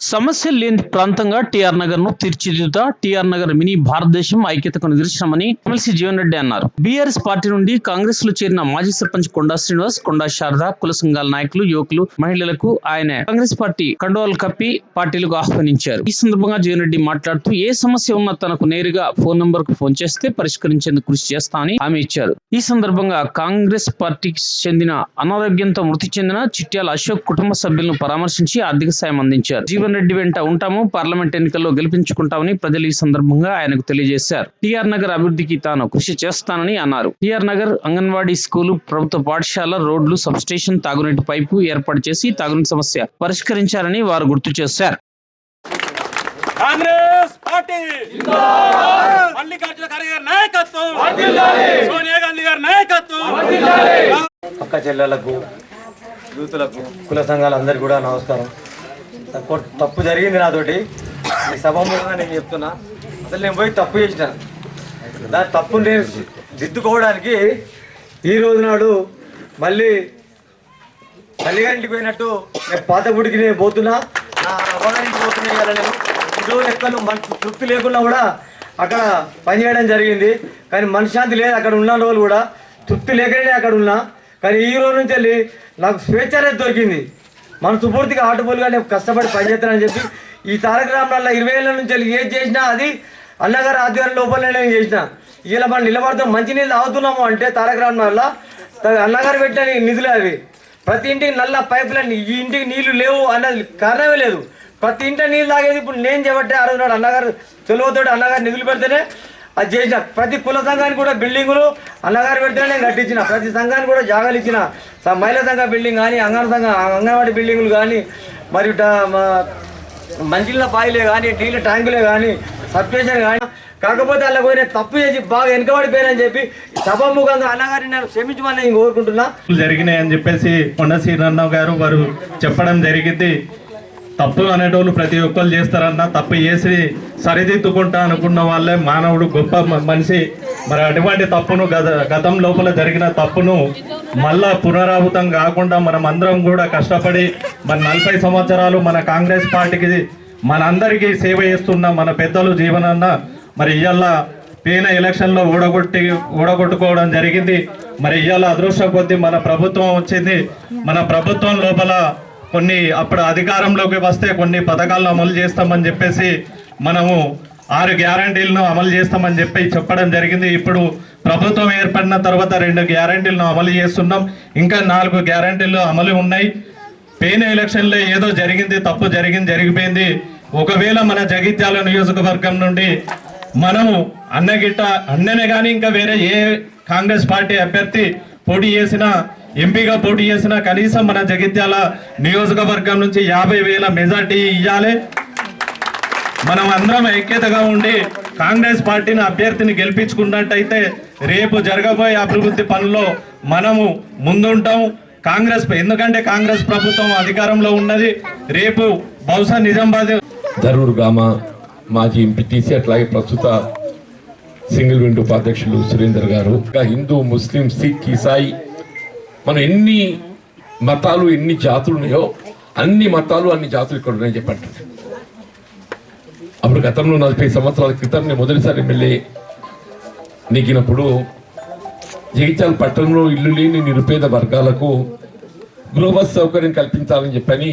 సమస్యలు లేని ప్రాంతంగా టీఆర్ నగర్ను తీర్చిదిద్దుతా టీఆర్ నగర్ మినీ భారతదేశం ఐక్యతకు నిదర్శనమని ఎమ్మెల్సీ జీవన్ రెడ్డి అన్నారు. బీఆర్ఎస్ పార్టీ నుండి కాంగ్రెస్లో చేరిన మాజీ సర్పంచ్ కొండా శ్రీనివాస్ కొండా శారద కుల సంఘాల నాయకులు యువకులు మహిళలకు ఆయన కాంగ్రెస్ పార్టీ కండువాలు కప్పి పార్టీలకు ఆహ్వానించారు. ఈ సందర్భంగా జీవన్ రెడ్డి మాట్లాడుతూ ఏ సమస్య ఉన్నా తనకు నేరుగా ఫోన్ నంబర్కు ఫోన్ చేస్తే పరిష్కరించేందుకు కృషి చేస్తానని హామీ ఇచ్చారు. ఈ సందర్భంగా కాంగ్రెస్ పార్టీకి చెందిన అనారోగ్యంతో మృతి చెందిన చిట్యాల అశోక్ కుటుంబ సభ్యులను పరామర్శించి ఆర్థిక సాయం అందించారు. జీవన్ రెడ్డి వెంట ఉంటాము. పార్లమెంట్ ఎన్నికల్లో గెలిపించుకుంటామని ప్రజలు ఈ సందర్భంగా ఆయనకు తెలియజేశారు. టిఆర్ నగర్ అభివృద్ధికి తాను కృషి చేస్తానని అన్నారు. టిఆర్ నగర్ అంగన్వాడీ స్కూలు ప్రభుత్వ పాఠశాల రోడ్లు సబ్స్టేషన్ తాగునీటి పైపు ఏర్పాటు చేసి తాగునీటి సమస్య పరిష్కరించారని వారు గుర్తు చేశారు. కాంగ్రెస్ పార్టీ! మల్లికార్జున ఖర్గే గారి నాయకత్వం! సోనియా గాంధీ గారి నాయకత్వం! అక్క చెల్లెలకు యూతులకు కుల సంఘాలందరికీ కూడా నమస్కారం. తప్పు తప్పు జరిగింది నాతోటి. ఈ సభముగా నేను చెప్తున్నా. అసలు నేను పోయి తప్పు చేసిన. దాని తప్పు నేను దిద్దుకోవడానికి ఈ రోజు నాడు మళ్ళీ తల్లిగారింటికి పోయినట్టు నేను పాత గుడికి నేను పోతున్నా. నా అవ్వగారింటికి పోతున్నా ఇవాళ నేను. ఇదో లెక్కలు మనసు తృప్తి లేకుండా కూడా అక్కడ పనిచేయడం జరిగింది. కానీ మనశ్శాంతి లేదు అక్కడ ఉన్న రోజులు కూడా. తృప్తి లేకనే అక్కడ ఉన్నా. కానీ ఈ రోజు నుంచి వెళ్ళి నాకు స్వేచ్ఛ అనేది దొరికింది. మనసు పూర్తిగా ఆటపోలుగా నేను కష్టపడి పనిచేస్తానని చెప్పి ఈ తారక రామరాల ఇరవై ఏళ్ళ నుంచి ఏది చేసినా అది అన్నగారు ఆధ్వర్యం లోపలనే నేను చేసిన. ఇలా మనం నిలబడతాం మంచినీళ్ళు తాగుతున్నాము అంటే తారక రామరాల అన్నగారు పెట్టిన నిధులు అవి. ప్రతి ఇంటికి నల్ల పైప్ లైన్ ఈ ఇంటికి నీళ్ళు లేవు అన్నది కారణమే లేదు. ప్రతి ఇంట నీళ్ళు తాగేది ఇప్పుడు నేను చేయబట్టే ఆ అన్నగారు తెలుగుతోటి అన్నగారు నిధులు పెడితేనే అది చేసిన. ప్రతి కుల సంఘానికి కూడా బిల్డింగులు అన్నగారు పెడితేనే నేను కట్టించిన. ప్రతి సంఘానికి కూడా జాగాలు ఇచ్చిన. స- మహిళా సంఘ బిల్డింగ్ కానీ అంగన సంఘ అంగన్వాడీ బిల్డింగులు కానీ మరియు మంచిళ్ళ బాయిలే కానీ నీళ్ళ ట్యాంకులే కానీ సబ్స్టేషన్ కానీ. కాకపోతే అలా పోయిన తప్పు చేసి బాగా వెనుకబడిపోయానని చెప్పి సభాముఖంగా అన్నగారిని నేను క్షమించమని నేను కోరుకుంటున్నా. జరిగినాయని చెప్పేసి కొండ శ్రీరన్నావు గారు వారు చెప్పడం జరిగింది. తప్పు అనేటోళ్ళు ప్రతి ఒక్కరు చేస్తారన్న తప్పు చేసి సరిదిద్దుకుంటా అనుకున్న వాళ్ళే మానవుడు గొప్ప మనిషి. మరి అటువంటి తప్పును గత గతం లోపల జరిగిన తప్పును మళ్ళా పునరావృతం కాకుండా మనం అందరం కూడా కష్టపడి మన నలభై సంవత్సరాలు మన కాంగ్రెస్ పార్టీకి మనందరికీ సేవ చేస్తున్న మన పెద్దలు జీవనన్న మరి ఇవాళ పీన ఎలక్షన్లో ఓడగొట్టి ఓడగొట్టుకోవడం జరిగింది. మరి ఇవాళ అదృష్టం కొద్దీ మన ప్రభుత్వం వచ్చింది. మన ప్రభుత్వం లోపల కొన్ని అప్పుడు అధికారంలోకి వస్తే కొన్ని పథకాలను అమలు చేస్తామని చెప్పేసి మనము ఆరు గ్యారంటీలను అమలు చేస్తామని చెప్పి చెప్పడం జరిగింది. ఇప్పుడు ప్రభుత్వం ఏర్పడిన తర్వాత రెండు గ్యారంటీలను అమలు చేస్తున్నాం. ఇంకా నాలుగు గ్యారంటీలు అమలు ఉన్నాయి. పోయిన ఎలక్షన్లో ఏదో జరిగింది తప్పు జరిగింది జరిగిపోయింది. ఒకవేళ మన జగిత్యాల నియోజకవర్గం నుండి మనము అన్నగిట్ట అన్ననే కానీ ఇంకా వేరే ఏ కాంగ్రెస్ పార్టీ అభ్యర్థి పోటీ చేసినా ఎంపీగా పోటీ చేసిన కనీసం మన జగిత్యాల నియోజకవర్గం నుంచి యాభై వేల మెజార్టీ ఇవ్వాలి మనం అందరం ఐక్యతగా ఉండి కాంగ్రెస్ పార్టీని అభ్యర్థిని గెలిపించుకున్నట్టయితే రేపు జరగబోయే అభివృద్ధి పనుల్లో మనము ముందుంటాం. కాంగ్రెస్ ఎందుకంటే కాంగ్రెస్ ప్రభుత్వం అధికారంలో ఉన్నది. రేపు బహుశా నిజామాబాద్ ధరూర్ గ్రామ మాజీ ఎంపీటీసీ అట్లాగే ప్రస్తుత సింగిల్ విండో ఉపాధ్యక్షులు సురేందర్ గారు. ఇంకా హిందూ ముస్లిం సిక్ ఈసాయి మనం ఎన్ని మతాలు ఎన్ని జాతులు ఉన్నాయో అన్ని మతాలు అన్ని జాతులు ఇక్కడ ఉన్నాయని చెప్పండి. అప్పుడు గతంలో నలభై సంవత్సరాల క్రితం నేను మొదటిసారి ఎమ్మెల్యే నెగ్గినప్పుడు జగిత్యాల పట్టణంలో ఇల్లు లేని నిరుపేద వర్గాలకు గృహబస్ సౌకర్యం కల్పించాలని చెప్పని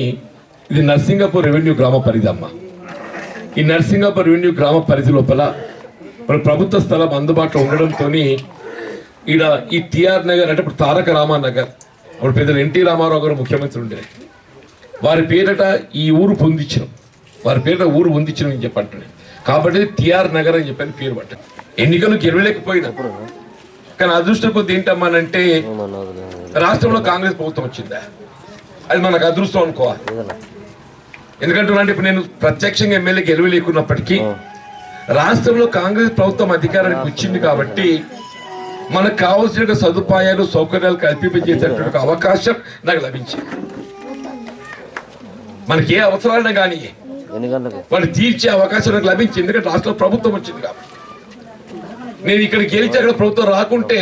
ఇది నర్సింగపూర్ రెవెన్యూ గ్రామ పరిధి అమ్మ. ఈ నర్సింగపూర్ రెవెన్యూ గ్రామ పరిధి లోపల మన ప్రభుత్వ స్థలం అందుబాటులో ఉండడంతో ఈడ ఈ టిఆర్ నగర్ అంటే ఇప్పుడు తారక రామా నగర్ అప్పుడు పెద్దలు ఎన్టీ రామారావు గారు ముఖ్యమంత్రి ఉండే. వారి పేరట ఈ ఊరు పొందించడం వారి పేరిట ఊరు పొందించడం అని చెప్పంటున్నాను కాబట్టి టిఆర్ నగర్ అని చెప్పని పేరు పట్ట ఎన్నికలు గెలవలేకపోయినా. కానీ అదృష్టం కొద్ది ఏంటమ్మానంటే రాష్ట్రంలో కాంగ్రెస్ ప్రభుత్వం వచ్చిందా? అది మనకు అదృష్టం అనుకోవాలి ఎందుకంటే ఇప్పుడు నేను ప్రత్యక్షంగా ఎమ్మెల్యే గెలవలేకున్నప్పటికీ రాష్ట్రంలో కాంగ్రెస్ ప్రభుత్వం అధికారానికి వచ్చింది కాబట్టి మనకు కావాల్సిన సదుపాయాలు సౌకర్యాలు కల్పింపజేసేటువంటి ఒక అవకాశం నాకు లభించింది. మనకి ఏ అవసరాలైనా కానీ వాళ్ళు తీర్చే అవకాశం నాకు లభించింది. ఎందుకంటే రాష్ట్ర ప్రభుత్వం వచ్చింది కాబట్టి. నేను ఇక్కడ గెలిచి అక్కడ ప్రభుత్వం రాకుంటే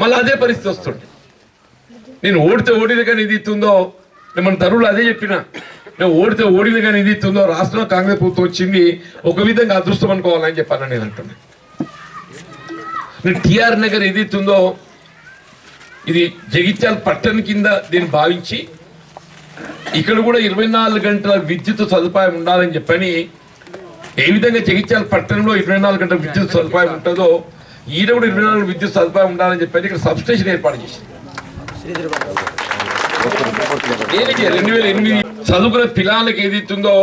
మళ్ళీ అదే పరిస్థితి వస్తుంది. నేను ఓడితే ఓడిన కానీ ఇది ఇస్తుందో నేను మన తరువులు అదే చెప్పిన నేను ఓడితే ఓడింది కానీ ఇది ఇస్తుందో రాష్ట్రంలో కాంగ్రెస్ ప్రభుత్వం వచ్చింది ఒక విధంగా అదృష్టం అనుకోవాలని చెప్పాను నేను అంటున్నాను టిఆర్ నగర్ ఏది ఇస్తుందో ఇది జగిత్యాల పట్టణం కింద దీన్ని భావించి ఇక్కడ కూడా ఇరవై నాలుగు గంటల విద్యుత్ సదుపాయం ఉండాలని చెప్పని ఏ విధంగా జగిత్యాల పట్టణంలో ఇరవై నాలుగు గంటల విద్యుత్ సదుపాయం ఉంటుందో ఈడ కూడా ఇరవై నాలుగు విద్యుత్ సదుపాయం ఉండాలని చెప్పని ఇక్కడ సబ్స్టేషన్ ఏర్పాటు చేసింది రెండు వేల ఎనిమిది చదువుకున్న పిల్లలకి ఏది ఇస్తుందో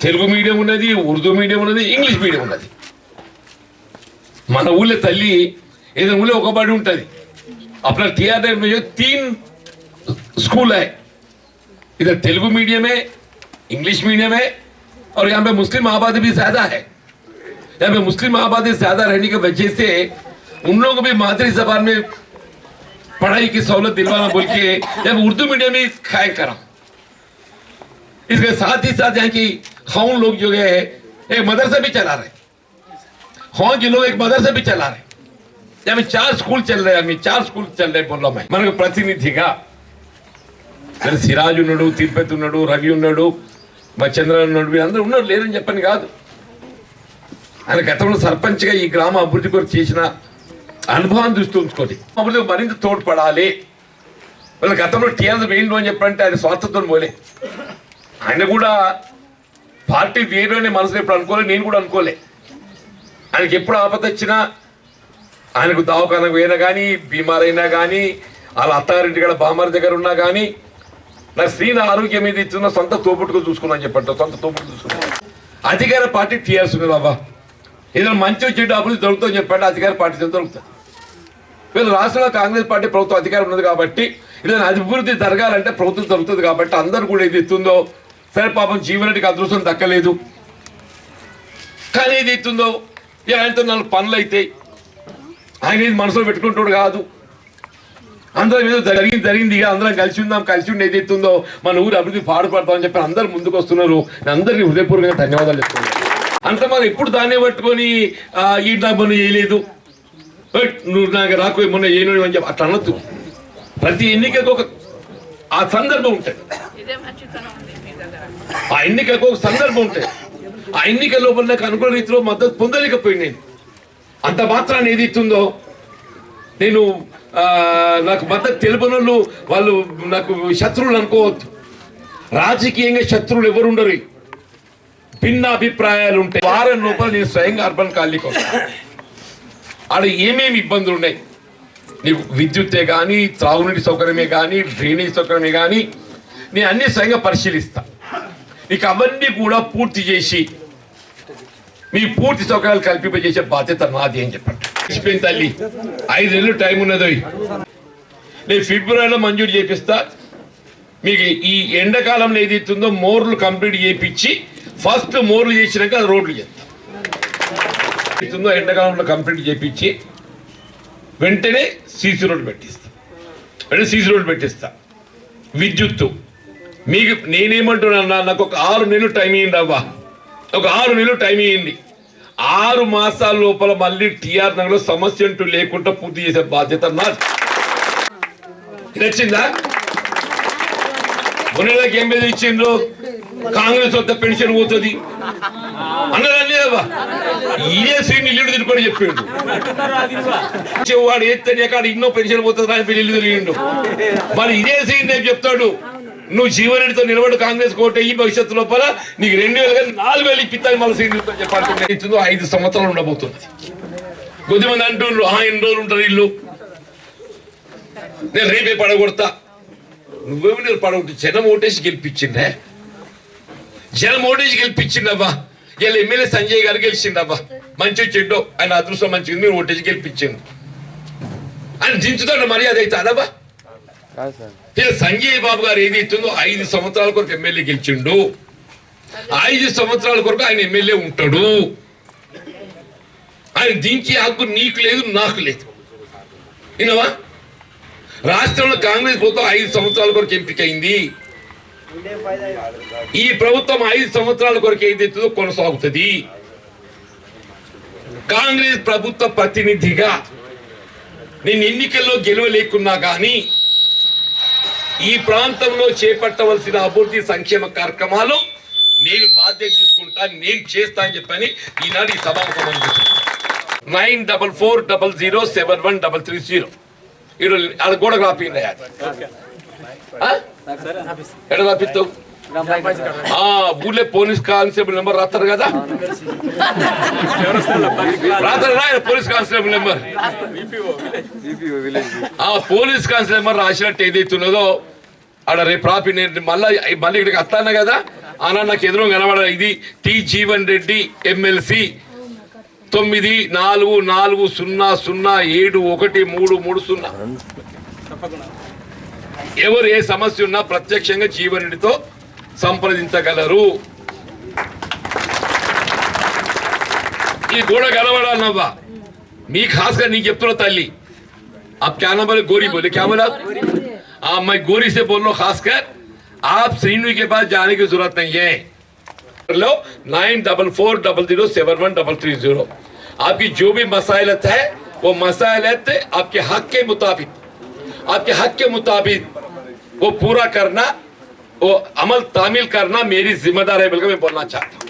తెలుగు మీడియం ఉన్నది ఉర్దూ మీడియం ఉన్నది ఇంగ్లీష్ మీడియం ఉన్నది. మన ఊళ్ళో తల్లి ఏదైనా ఊళ్ళో ఒక బడి ఉంటుంది అప్పుడు టీఆర్ में जो तीन स्कूल है इधर तेलुगु मीडियम है इंग्लिश मीडियम है और यहाँ पे मुस्लिम आबादी भी ज्यादा है यहाँ पे मुस्लिम आबादी ज्यादा रहने की वजह से उन लोगों को भी मातृ जबान में पढ़ाई की सहूलत दिलवाना बोल के यहाँ पे उर्दू मीडियम ही कायम करा इसके साथ ही साथ यहाँ की खाउन लोग जो है एक मदरसा भी चला रहे हाँ के लोग एक मदरसा भी चला रहे यहाँ पे चार स्कूल चल रहे हैं अभी चार स्कूल चल रहे बोल रहा मैं మనకు ప్రతినిధిగా సరే సిరాజ్ ఉన్నాడు తిరుపతి ఉన్నాడు రవి ఉన్నాడు మా చంద్ర ఉన్నాడు వీళ్ళందరూ ఉన్నారు లేదని చెప్పని కాదు ఆయన గతంలో సర్పంచ్గా ఈ గ్రామ అభివృద్ధి కొరకు చేసిన అనుభవాన్ని దృష్టి ఉంచుకోండి అభివృద్ధి మరింత తోడ్పడాలి వాళ్ళ గతంలో టీఆర్ఎస్ వేయండు అని చెప్పంటే ఆయన స్వార్థంతో పోలే ఆయన కూడా పార్టీ వేరు అనే మనసులో ఎప్పుడు అనుకోలే నేను కూడా అనుకోలే ఆయనకి ఎప్పుడు ఆపద వచ్చినా ఆయనకు దవాఖానకు పోయినా కానీ బీమారైనా కానీ వాళ్ళ అత్తారింటి కూడా బామారి దగ్గర ఉన్నా కానీ నా స్త్రీని ఆరోగ్యం మీద ఇచ్చిన సొంత తోపుట్టుకు చూసుకున్నాను చెప్పట సొంత తోపుడు చూసుకున్నాను. అధికార పార్టీ టీఆర్ఎస్ ఉంది బాబా. ఏదైనా మంచి చెడు అభివృద్ధి దొరుకుతుందని చెప్పండి అధికార పార్టీ దొరుకుతుంది వీళ్ళు రాష్ట్రంలో కాంగ్రెస్ పార్టీ ప్రభుత్వం అధికారం ఉన్నది కాబట్టి ఏదైనా అభివృద్ధి జరగాలంటే ప్రభుత్వం దొరుకుతుంది కాబట్టి అందరూ కూడా ఏది ఇస్తుందో సరే పాపం జీవనటికి అదృష్టం దక్కలేదు. కానీ ఏది ఇస్తుందో ఆయనతో నాలుగు పనులు అవుతాయి ఆయన ఇది మనసులో పెట్టుకుంటాడు కాదు. అందరం ఏదో జరిగింది జరిగింది ఇక అందరం కలిసి ఉందాం కలిసి ఉండి ఏది ఎత్తుందో మన ఊరు అభివృద్ధి పాడుపడతామని చెప్పి అందరు ముందుకు వస్తున్నారు. నేను అందరికీ హృదయపూర్వకంగా ధన్యవాదాలు చెప్తున్నాను. అంత మరి ఎప్పుడు దాన్నే పట్టుకొని ఈ నాకు మొన్న చేయలేదు. నువ్వు నాకు రాకు మొన్న చేయను అని చెప్పి అట్లా అనొద్దు. ప్రతి ఎన్నికకు ఒక ఆ సందర్భం ఉంటుంది. ఆ ఎన్నికకు ఒక సందర్భం ఉంటుంది. ఆ ఎన్నిక లోపల నాకు అనుకున్న రీతిలో మద్దతు పొందలేకపోయింది నేను అంత మాత్రాన్ని ఏది ఇస్తుందో నేను నాకు మద్దతు తెలుపని వాళ్ళు నాకు శత్రువులు అనుకోవద్దు. రాజకీయంగా శత్రువులు ఎవరు ఉండరు భిన్న అభిప్రాయాలు ఉంటాయి వారం లోపల నేను స్వయంగా అర్బన్ కాలనీకి ఆడ ఏమేమి ఇబ్బందులు ఉన్నాయి నీకు విద్యుత్తే కానీ త్రాగునీటి సౌకర్యమే కానీ డ్రైనేజ్ సౌకర్యమే కానీ నేను అన్ని స్వయంగా పరిశీలిస్తాను నీకు అవన్నీ కూడా పూర్తి చేసి మీ పూర్తి సౌకర్యాలు కల్పింపజేసే బాధ్యత నాది అని చెప్పండి. తల్లి ఐదు నెలలు టైం ఉన్నది. నేను ఫిబ్రవరిలో మంజూరు చేపిస్తా. మీకు ఈ ఎండాకాలంలో ఏది ఇస్తుందో మోర్లు కంప్లీట్ చేయించి ఫస్ట్ మోర్లు చేసినాక అది రోడ్లు చేస్తా. ఇస్తుందో ఎండాకాలంలో కంప్లీట్ చేయించి వెంటనే సీసీ రోడ్డు పెట్టిస్తా. వెంటనే సీసీ రోడ్డు పెట్టిస్తా. విద్యుత్తు. మీకు నేనేమంటున్నా నాకు ఒక ఆరు నెలలు టైం ఇయ్యండి అవ్వా. ఒక ఆరు నెలలు టైం ఇవ్వండి ఆరు మాసాల లోపల మళ్ళీ టీఆర్ నగర్లో సమస్య అంటూ లేకుండా పూర్తి చేసే బాధ్యత నాది. నచ్చిందా వచ్చిందా? ఏం మీద ఇచ్చిండ్రు? కాంగ్రెస్ వద్ద పెన్షన్ పోతుంది. అన్నారని ఇదే సీన్ ఇల్లు తిరుకొని చెప్పిండు. వాడు ఎత్తని అక్కడ ఇన్నో పెన్షన్ పోతుంది అని పెళ్ళి తిరిగిండు. మరి ఇదే సీన్ నేను చెప్తాడు? నువ్వు జీవనడితో నిలబడు కాంగ్రెస్ కోట ఈ భవిష్యత్తు లోపల నీకు రెండు వేలు కానీ నాలుగు వేలు ఇప్పిస్తాను మళ్ళీ చెప్పాలి ఐదు సంవత్సరాలు ఉండబోతుంది. కొద్దిమంది అంటుండ్రు ఆ ఎన్ని రోజులు ఉంటారు ఇల్లు? నేను రేపే పడగొడతా. నువ్వేమి నేను పడగొట్టి జనం ఓటేసి గెలిపించిండే జనం ఓటేసి గెలిపించిండబ్బా ఇలా ఎమ్మెల్యే సంజయ్ గారు గెలిచిండబ్బా మంచి చెడ్డో ఆయన అదృష్టం మంచిది మీరు ఓటేసి గెలిపించిండు ఆయన దించుతాడు మర్యాద అయితే అదబ్బా సంజయ్ బాబు గారు ఏది ఇచ్చిందో ఐదు సంవత్సరాల కొరకు ఎమ్మెల్యే గెలిచిండు. ఐదు సంవత్సరాల కొరకు ఆయన ఎమ్మెల్యే ఉంటాడు. ఆయన దించే హక్కు నీకు లేదు నాకు లేదు. వినవా రాష్ట్రంలో కాంగ్రెస్ ప్రభుత్వం ఐదు సంవత్సరాల కొరకు ఎంపికైంది. ఈ ప్రభుత్వం ఐదు సంవత్సరాల కొరకు ఏదైతుందో కొనసాగుతుంది. కాంగ్రెస్ ప్రభుత్వ ప్రతినిధిగా నేను ఎన్నికల్లో గెలవలేకున్నా కానీ ఈ ప్రాంతంలో చేపట్టవలసిన అభివృద్ధి సంక్షేమ కార్యక్రమాలు నేను బాధ్యత తీసుకుంటా నేను చేస్తా అని చెప్పని ఈనాడు ఈ సభాముఖం nine double four double zero seven one double three zero. ఈరోజు అది కూడా రాపిండి ఎక్కడ రాపిస్తావు ఊళ్ళో పోలీస్ కానిస్టేబుల్ నెంబర్ రాస్తారు కదా? రాస్తారు రా పోలీస్ కానిస్టేబుల్ నెంబర్. ఆ పోలీస్ కానిస్టేబుల్ నెంబర్ రాసినట్టు ఏదైతే ఉన్నదో ఆడ రేపు రాపి నేను మళ్ళా మళ్ళీ ఇక్కడికి వస్తాను కదా? అన్న నాకు ఎదురు కనబడ ఇది టి జీవన్ రెడ్డి ఎమ్మెల్సీ. తొమ్మిది నాలుగు నాలుగు సున్నా సున్నా ఏడు ఒకటి మూడు మూడు సున్నా. ఎవరు ఏ సమస్య ఉన్నా ప్రత్యక్షంగా జీవన్ రెడ్డితో సంప్రదించగలరు ఈ గోడ కనబడాలన్నవ్వా మీ ఖాస్గా నీకు చెప్తున్నా తల్లి आप क्या नाम बोले गोरी बोले क्या बोला आप मैं गोरी से बोल लो खासकर आप श्रीनु के पास जाने की जरूरत नहीं है लो nine double four double zero seven one double three zero आपकी जो भी मसाइलत है वो मसाइलत आपके हक के मुताबिक आपके हक के मुताबिक वो पूरा करना वो अमल तामील करना मेरी जिम्मेदार है बल्कि मैं बोलना चाहता हूँ।